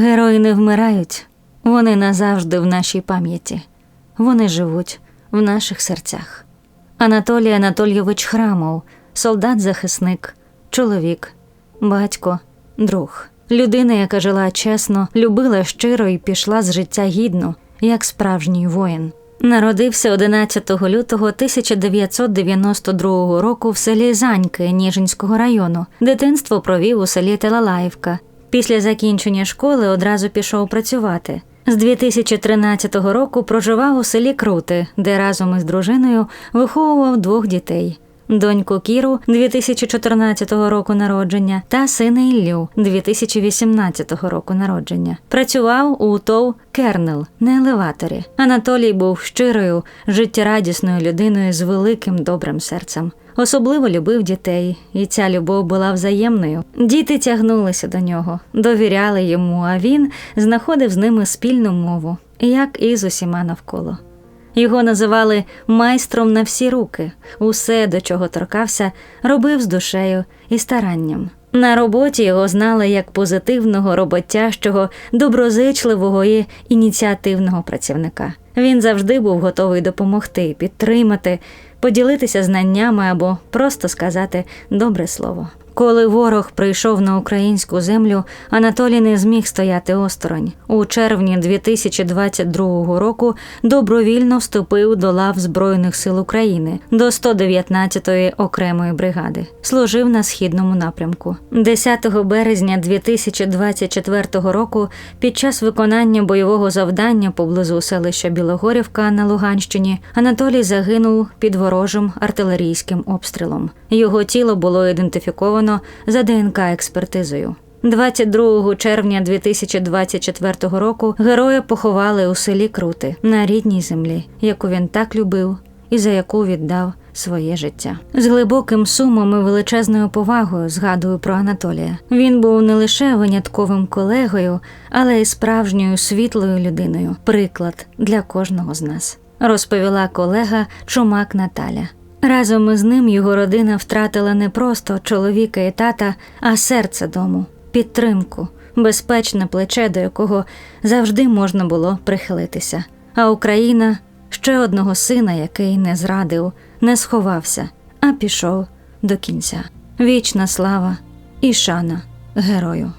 Герої не вмирають, вони назавжди в нашій пам'яті. Вони живуть в наших серцях. Анатолій Анатолійович Храмов, солдат-захисник, чоловік, батько, друг, людина, яка жила чесно, любила щиро і пішла з життя гідно, як справжній воїн. Народився 11 лютого 1992 року в селі Заньки Ніжинського району. Дитинство провів у селі Телалаївка. Після закінчення школи одразу пішов працювати. З 2013 року проживав у селі Крути, де разом із дружиною виховував двох дітей. Доньку Кіру 2014 року народження та сина Іллю 2018 року народження. Працював у ТОВ Кернел на елеваторі. Анатолій був щирою, життєрадісною людиною з великим добрим серцем. Особливо любив дітей, і ця любов була взаємною. Діти тягнулися до нього, довіряли йому, а він знаходив з ними спільну мову, як і з усіма навколо. Його називали майстром на всі руки. Усе, до чого торкався, робив з душею і старанням. На роботі його знали як позитивного, роботящого, доброзичливого і ініціативного працівника. Він завжди був готовий допомогти, підтримати, поділитися знаннями або просто сказати добре слово. Коли ворог прийшов на українську землю, Анатолій не зміг стояти осторонь. У червні 2022 року добровільно вступив до лав Збройних сил України до 119-ї окремої бригади. Служив на східному напрямку. 10 березня 2024 року, під час виконання бойового завдання поблизу селища Білогорівка на Луганщині, Анатолій загинув під ворожим артилерійським обстрілом. Його тіло було ідентифіковано за ДНК експертизою. 22 червня 2024 року героя поховали у селі Крути на рідній землі, яку він так любив і за яку віддав своє життя. З глибоким сумом і величезною повагою згадую про Анатолія. Він був не лише винятковим колегою, але й справжньою світлою людиною, приклад для кожного з нас, розповіла колега Чумак Наталя. Разом із ним його родина втратила не просто чоловіка і тата, а серце дому, підтримку, безпечне плече, до якого завжди можна було прихилитися. А Україна ще одного сина, який не зрадив, не сховався, а пішов до кінця. Вічна слава і шана герою.